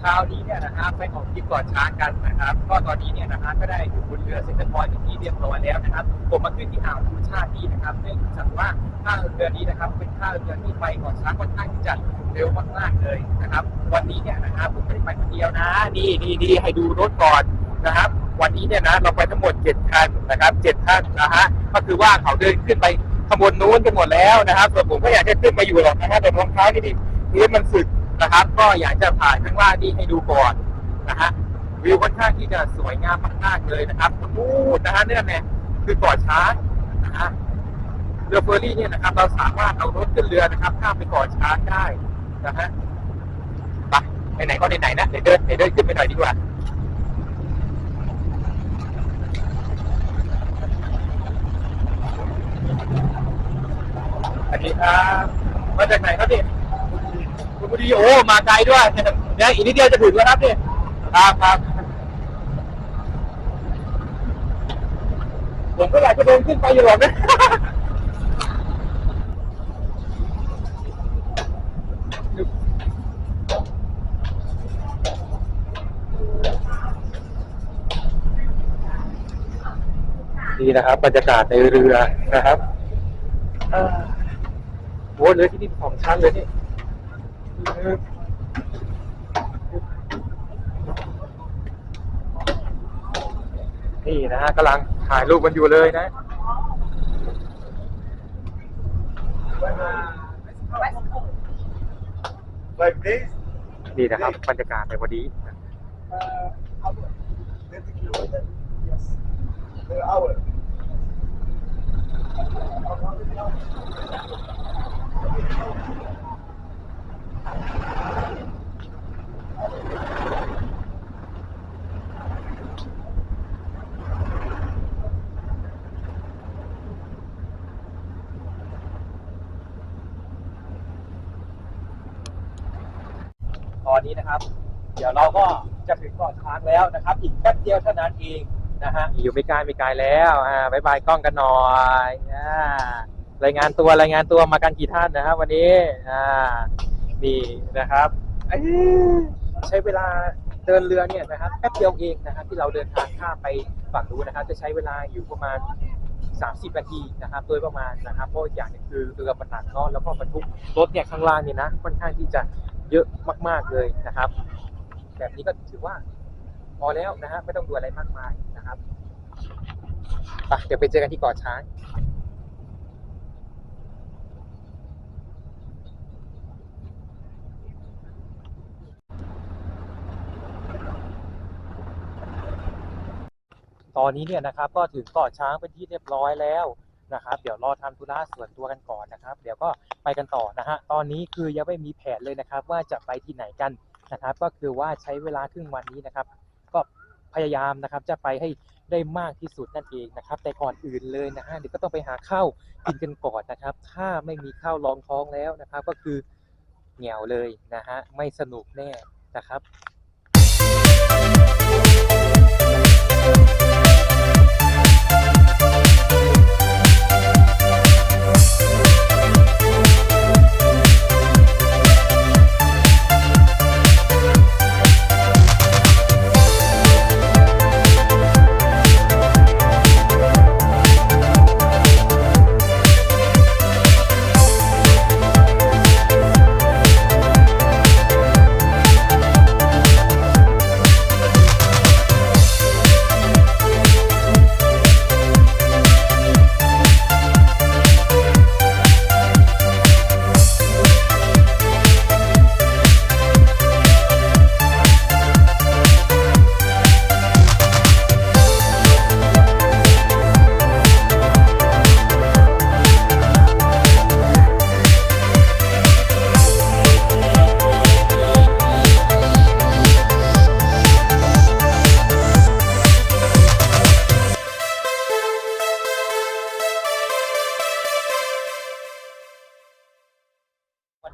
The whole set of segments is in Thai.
เช้านี้เนี่ยนะฮะไปออกทริปก่อนช้างกันนะครับ ก็ตอนนี้เนี่ยนะฮะก็ได้อยู่บนเรือเซ็นทรัลพอยต์ที่เรียบร้อยแล้วนะครับ ผมมาขึ้นที่อ่าวธรรมชาตินี้นะครับเนื่องจากว่าท่าเรือนี้นะครับ เป็นท่าเรือที่ไปก่อนช้างค่อนข้างที่จะเร็วมากๆเลยนะครับ วันนี้เนี่ยนะฮะผมไม่ได้ไปคนเดียวนะ นี่นี่นี่ให้ดูรถก่อนนะครับ วันนี้เนี่ยนะเราไปทั้งหมดเจ็ดคันนะครับเจ็ดคันนะฮะก็คือว่าเขาเดินขึ้นไปขบวนนู้นกันหมดแล้วนะครับส่วนผมก็อยากจะขึ้นมาอยู่หรอกนะฮะแต่รองเท้านี่ดิพื้นมันสึก นะครับ ก็อยากจะถ่ายข้างล่างนี่ให้ดูก่อนนะฮะวิวค่อนข้างที่จะสวยงามมากๆเลยนะครับนู่นะฮะเนี่ยเนี่ยคือเกาะช้างนะฮะเรือเฟอร์รี่เนี่ยนะครับ เราสามารถเอารถขึ้นเรือนะครับ ข้ามไปเกาะช้างได้นะฮะไปไหนก็ไหนๆนะเดี๋ยวเดินเดี๋ยวเดินขึ้นไปหน่อยดีกว่าสวัสดีครับมาจากไหนครับพี่ บุรีโอ้มาไกลด้วยเนี่ยอีกนิดเดียวจะถึงแล้วครับพี่ครับครับผมก็อยากจะเดินขึ้นไปอยู่หรอกนะนี่นะครับบรรยากาศในเรือนะครับโอ้เรือที่นี่ของชั้นเลยนี่ นี่นะฮะกำลังถ่ายรูปกันอยู่เลยนะนี่นะครับบรรยากาศในวันนี้ uh, hour. ตอนนี้นะครับ เดี๋ยวเราก็จะถึงเกาะช้างแล้วนะครับ อีกแป๊บเดียวเท่านั้นเองนะฮะอยู่ไม่ไกลไม่ไกลแล้วอ่าบายบายกล้องกันหน่อยอ่ารายงานตัวรายงานตัวมากันกี่ท่านนะครับวันนี้อ่า นี่นะครับใช้เวลาเดินเรือเนี่ยนะครับแป๊บเดียวเองนะครับ ที่เราเดินทางข้ามไปฝั่งนู้นนะครับ จะใช้เวลาอยู่ประมาณ 30 นาทีนะครับ โดยประมาณนะครับเพราะอย่างหนึงคือเรือมันหนักเนาะแล้วก็บรรทุกรถเนี่ยข้างล่างเนี่ยนะค่อนข้างที่จะเยอะมาก ๆเลยนะครับ แบบนี้ก็ถือว่าพอแล้วนะฮะไม่ต้องดูอะไรมากมายนะครับไปเดี๋ยวไปเจอกันที่เกาะช้าง ตอนนี้เนี่ยนะครับก็ถึงเกาะช้างเป็นที่เรียบร้อยแล้วนะครับ เดี๋ยวรอทำธุระส่วนตัวกันก่อนนะครับ เดี๋ยวก็ไปกันต่อนะฮะตอนนี้คือยังไม่มีแผนเลยนะครับ ว่าจะไปที่ไหนกันนะครับ ก็คือว่าใช้เวลาครึ่งวันนี้นะครับ ก็พยายามนะครับจะไปให้ได้มากที่สุดนั่นเองนะครับ แต่ก่อนอื่นเลยนะฮะเดี๋ยวก็ต้องไปหาข้าวกินกันก่อนนะครับ ถ้าไม่มีข้าวรองท้องแล้วนะครับ ก็คือเหงียวเลยนะฮะไม่สนุกแน่นะครับ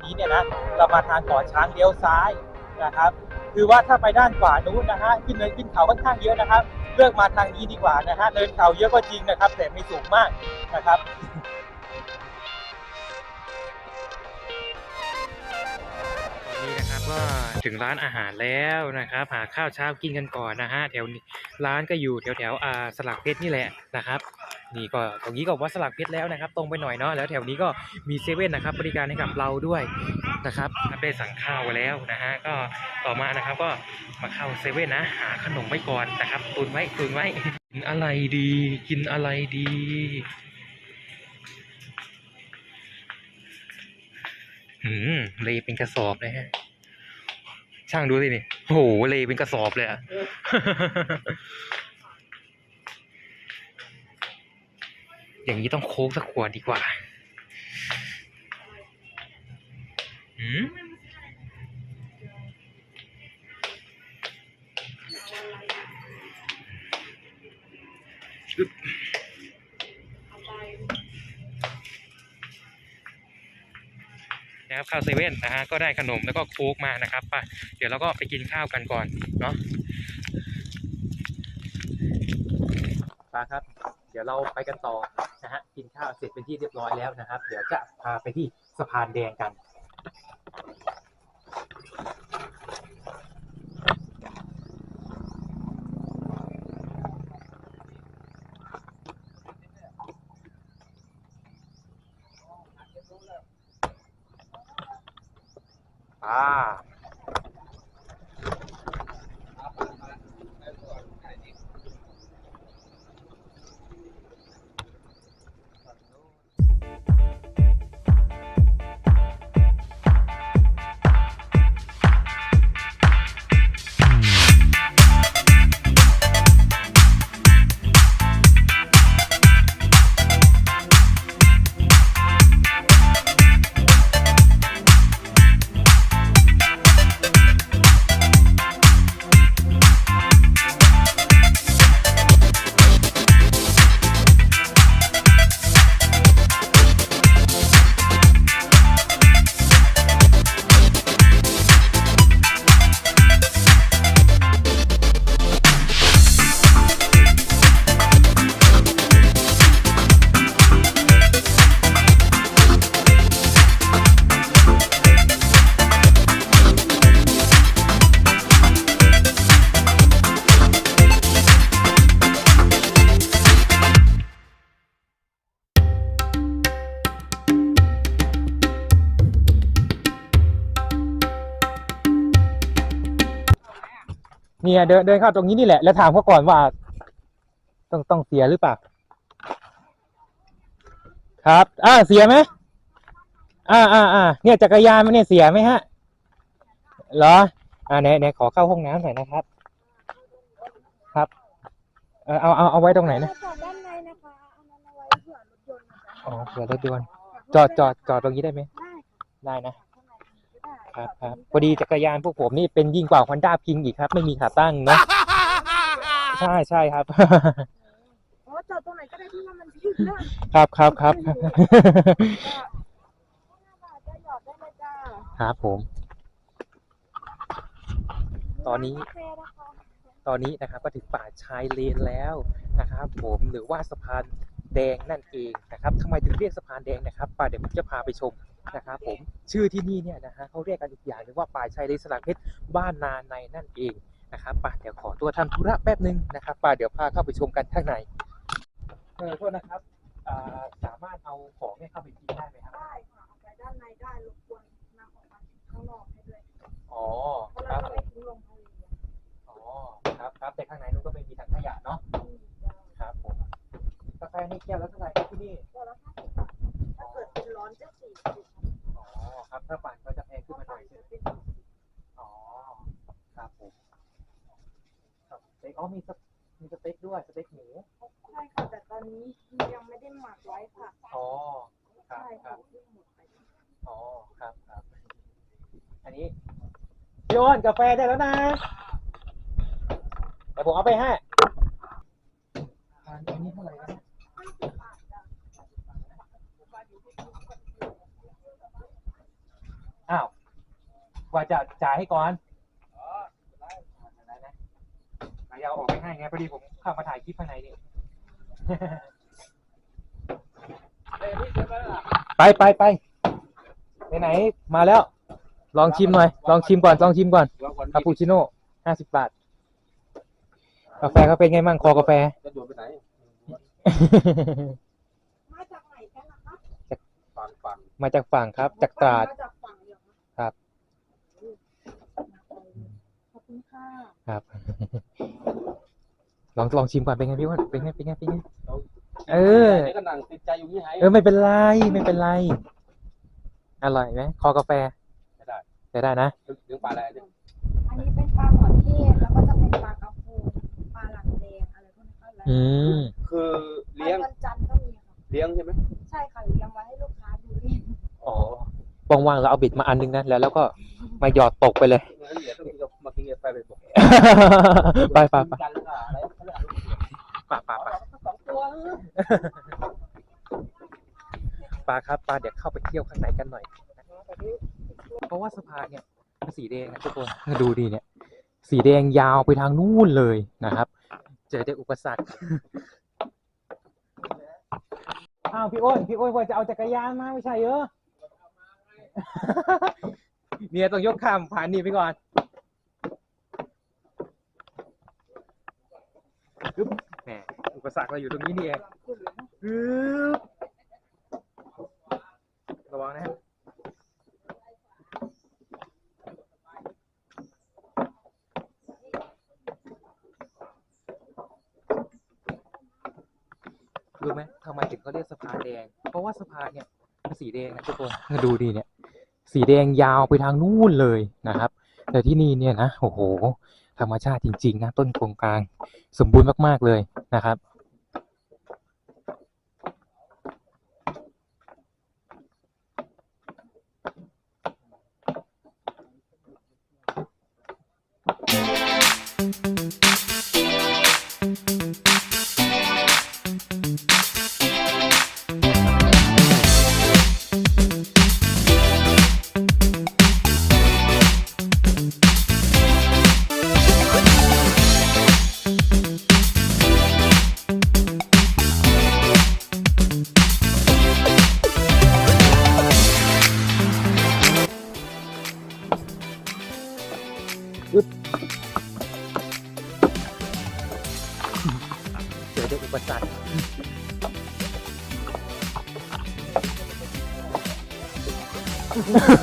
นี้เนี่ยนะเรามาทางเกาะช้างเลี้ยวซ้ายนะครับ คือว่าถ้าไปด้านขวานู้นนะฮะขึ้นเนินขึ้นเขาค่อนข้างเยอะนะครับ เลือกมาทางนี้ดีกว่านะฮะเนินเขาเยอะก็จริงนะครับ แต่ไม่สูงมากนะครับตอนนี้นะครับก็ถึงร้านอาหารแล้วนะครับ หาข้าวเช้ากินกันก่อนนะฮะแถวนี้ร้านก็อยู่แถวแถวอ่าสลักเพชรนี่แหละนะครับ นี่ก็ตรงนี้ก็วัดสลักเพชรแล้วนะครับ ตรงไปหน่อยเนาะแล้วแถวนี้ก็มีเซเว่นนะครับ บริการให้กับเราด้วยนะครับได้สั่งข้าวแล้วนะฮะก็ต่อมานะครับก็มาเข้าเซเว่นนะหาขนมไว้ก่อนนะครับตุนไว้ตุนไว้กินอะไรดีกินอะไรดีหืมเลเป็นกระสอบเลยฮะช่างดูสินี่โอ้โหเลเป็นกระสอบเลยอะ อย่างนี้ต้องโค้กสักขวดดีกว่าหืมนะครับข้าวเซเว่นนะฮะก็ได้ขนมแล้วก็โค้กมานะครับไปเดี๋ยวเราก็ไปกินข้าวกันก่อนเนาะปาครับ เดี๋ยวเราไปกันต่อ กินข้าวเสร็จเป็นที่เรียบร้อยแล้วนะครับ เดี๋ยวจะพาไปที่สะพานแดงกันอ่า เนี่ยเดินเดินเข้าตรงนี้นี่แหละ แล้วถามเขาก่อนว่า ต้องต้องเสียหรือเปล่าครับอ่าเสียไหมอ่าอ่าอ่าเนี่ยจักรยานมันเนี่ยเสียไหมฮะเหรอ อ่าไหนไหนขอเข้าห้องน้ำหน่อยนะครับ ครับ เออเอาเอาเอาไว้ตรงไหนนะจอดด้านในนะคะอันนั้นเอาไว้เผื่อรถยนต์นะคะอ๋อเผื่อรถยนต์จอดจอดจอดตรงนี้ได้ไหมได้ได้นะข้างในก็ได้ ครับครับพอดีจักรยานพวกผมนี่เป็นยิ่งกว่าฮอนด้าพิงอีกครับ ไม่มีขาตั้งเนาะใช่ใช่ครับ อ๋อจอดตรงไหนก็ได้ที่ว่ามันยืดได้ครับครับครับก็ห้าบาทจะหยอดได้เลยจ้าครับผม ตอนนี้กาแฟนะคะตอนนี้นะครับก็ถึงป่าชายเลนแล้วนะครับ ผมหรือว่าสะพานแดงนั่นเองนะครับทำไมถึงเรียกสะพานแดงนะครับป่าเดี๋ยวผมจะพาไปชม นะครับผมชื่อที่นี่เนี่ยนะฮะเขาเรียกกันอีกอย่างหนึงว่าป่าชายเลนสลักเพชรบ้านนาในนั่นเองนะครับป่าเดี๋ยวขอตัวทำธุระแป๊บหนึ่งนะครับป่าเดี๋ยวพาเข้าไปชมกันข้างในเออโทษนะครับอ่าสามารถเอาของเนี่ยเข้าไปกินได้ไหมครับได้ค่ะเอาไปด้านในได้รบกวนนำออกมาข้างนอกให้ด้วยอ๋อเพราะครัเราบจะไม่ทิ้งลงทะเลอ๋อครับครับแต่ข้างในนู้นก็ไม่มีถังขยะเนาะครับผมกาแฟนี่แก้วละเท่าไหร่ครับที่นี่ตัวละห้าสิบ ร้อนจะสี่สิบอ๋อครับ ถ้าปั่นก็จะแพงขึ้นมาหน่อยใช่ไหมเป็นอ๋อครับผมครับสเต็กอ๋อมีสมีสเต็กด้วยสเต็กหมูใช่ค่ะแต่ตอนนี้ยังไม่ได้หมักไว้ค่ะอ๋อครับใช่ครัค่ะบเพิ่งหมดไปอ๋อครับครับ อันนี้พี่อ้นกาแฟได้แล้วนะเดี๋ยวผมเอาไปให้อันนี้เท่าไหร่นะห้าสิบบาทจ้ะ อ้าวกว่าจะจ่ายให้ก่อนได้นะเดี๋ยวเอาออกไปให้ไงพอดีผมเข้ามาถ่ายคลิปข้างในนี่ไปไปไปไปไหนๆมาแล้ว ลองชิมหน่อย ลองชิมก่อน ลองชิมก่อนแล้ววันคาปูชิโน่ห้าสิบบาท กาแฟเขาเป็นไงมั่งคอกาแฟจะโดดไปไหนมาจากไหนกันนะคะฟังฟังมาจากฝั่งครับ จากตราด มาจากฝั่งเหรอคะ ครับ ขอบคุณ ค่ะครับ ลองลองชิมก่อนเป็นไงพี่อ้วนเป็นไงเป็นไงเป็นไงเออเดี๋ยวก็นั่งติดใจอยู่นี่ไงเออไม่เป็นไรไม่เป็นไร อร่อยไหมคอกาแฟไม่ได้ได้ได้นะเรื่องปลาอะไรเนี่ยอันนี้เป็นปลาหมอเทศแล้วก็จะเป็นปลากระพงปลาหลังแดงอะไรพวกนี้ก็แล้วอืมคือเลี้ยงวันจันทร์ก็มีค่ะเลี้ยงใช่ไหมใช่ค่ะเลี้ยงไว้ให้ลูกค้าดูเล่นอ๋อว่างๆเราเอาบิดมาอันนึงนะแล้วแล้วก็มาหยอดตกไปเลยงั้นเดี๋ยวต้องกินกับมากินกับไปไปบอก ไปไปไปกันแล้วก็อะไรเขาเรียกอะไรปะปะปะสองตัวปลาครับปลาเดี๋ยวเข้าไปเที่ยวข้างในกันหน่อย เพราะว่าสะพานเนี่ยมันสีแดงนะทุกคนดูดีเนี่ย สีแดงยาวไปทางนู่นเลยนะครับ เจอแต่อุปสรรคอ้าวพี่อ้นพี่อ้นว่าจะเอาจักรยานมาไม่ใช่เหรอเนี่ยต้องยกข้ามผ่านนี่ไปก่อนอึ๊บแหมอุป สรรคเราอยู่ตรงนี้นี่เองระวังนะครับรู้ไหมทำไมถึงเขาเรียกสะพานแดง เพราะว่าสะพานเนี่ยมันสีแดงนะทุกคนดูดีเนี่ย สีแดงยาวไปทางนู่นเลยนะครับ แต่ที่นี่เนี่ยนะโอ้โห ธรรมชาติจริง ๆ นะ ต้นโครงกลาง สมบูรณ์มาก ๆ เลยนะครับ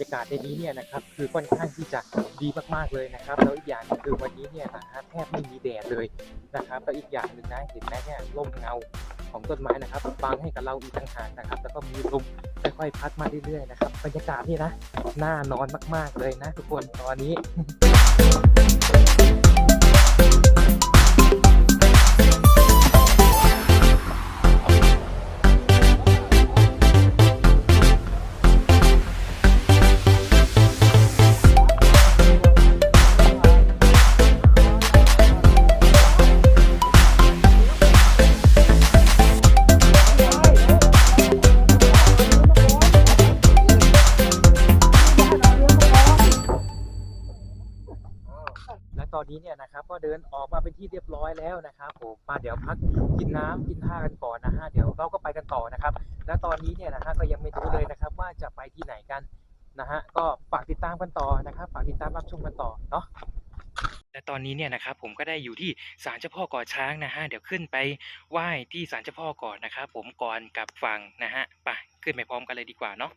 รรยากาศในนี้เนี่ยนะครับคือค่อนข้างที่จะดีมากๆเลยนะครับแล้วอีกอย่างคือวันนี้เนี่ยนะฮะแทบไม่มีแดดเลยนะครับแล้วอีกอย่างหนึ่งนะเห็นไหมเนี่ยร่มเงาของต้นไม้นะครับบังให้กับเราอีกต่างหากนะครับแล้วก็มีลมค่อยๆพัดมาเรื่อยๆนะครับบรรยากาศนี่นะน่านอนมากๆเลยนะทุกคนตอนนี้ ดินออกมาเป็นที่เรียบร้อยแล้วนะครับผมมาเดี๋ยวพักกินน้ำกินท่ากันก่อนนะฮะเดี๋ยวเราก็ไปกันต่อนะครับ และตอนนี้เนี่ยนะฮะก็ยังไม่รู้เลยนะครับ ว่าจะไปที่ไหนกันนะฮะก็ฝากติดตามกันต่อนะครับฝากติดตามรับชมกันต่อเนาะและตอนนี้เนี่ยนะครับผมก็ได้อยู่ที่ศาลเจ้าพ่อก่อช้างนะฮะเดี๋ยวขึ้นไปไหว้ที่ศาลเจ้าพ่อก่อนนะครับผมก่อนกลับฝั่งนะฮะไปขึ้นไปพร้อมกันเลยดีกว่าเนาะ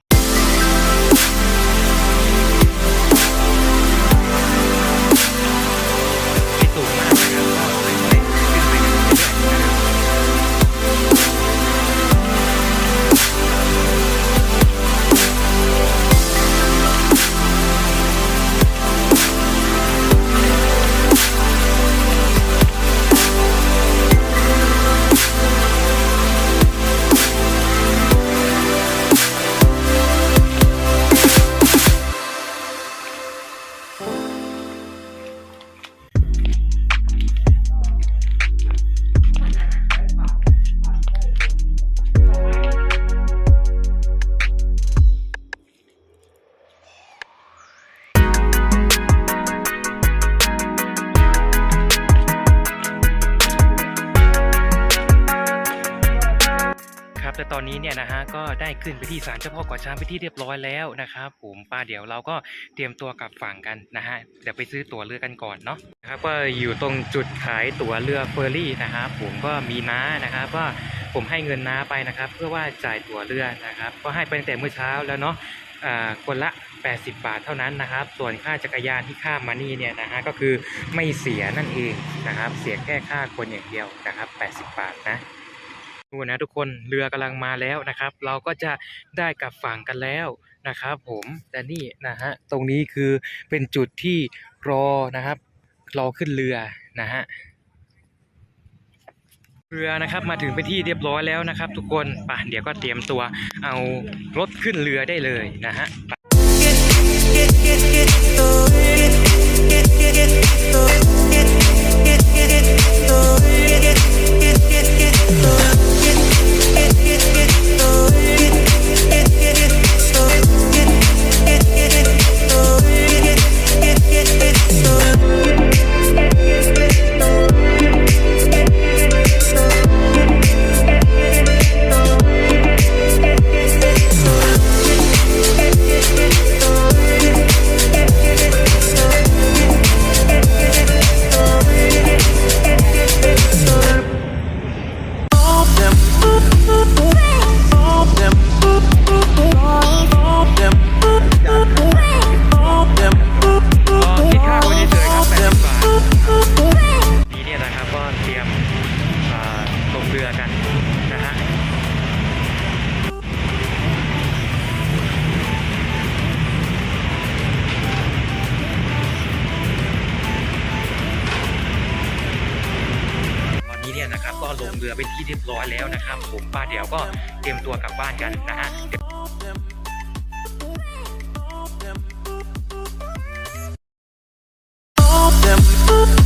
ตอนนี้เนี่ยนะฮะก็ได้ขึ้นไปที่ศาลเจ้าพ่อก่อช้างไปที่เรียบร้อยแล้วนะครับผมป้าเดี๋ยวเราก็เตรียมตัวกลับฝั่งกันนะฮะเดี๋ยวไปซื้อตั๋วเรือกันก่อนเนาะนะครับก็อยู่ตรงจุดขายตั๋วเรือเฟอร์รี่นะครับผมก็มีน้านะครับว่าผมให้เงินน้าไปนะครับ เพื่อว่าจ่ายตั๋วเรือนะครับ ก็ให้ไปตั้งแต่เมื่อเช้าแล้วเนาะอ่าคนละ 80 บาทเท่านั้นนะครับ ส่วนค่าจักรยานที่ข้ามมานี่เนี่ยนะฮะก็คือไม่เสียนั่นเองนะครับ เสียแค่ค่าคนอย่างเดียวนะครับ 80 บาทนะ ดูนะทุกคนเรือกำลังมาแล้วนะครับ เราก็จะได้กลับฝั่งกันแล้วนะครับผมแต่นี่นะฮะตรงนี้คือเป็นจุดที่รอนะครับ รอขึ้นเรือนะฮะเรือนะครับมาถึงไปที่เรียบร้อยแล้วนะครับ ทุกคนป่ะเดี๋ยวก็เตรียมตัวเอารถขึ้นเรือได้เลยนะฮะก็ them.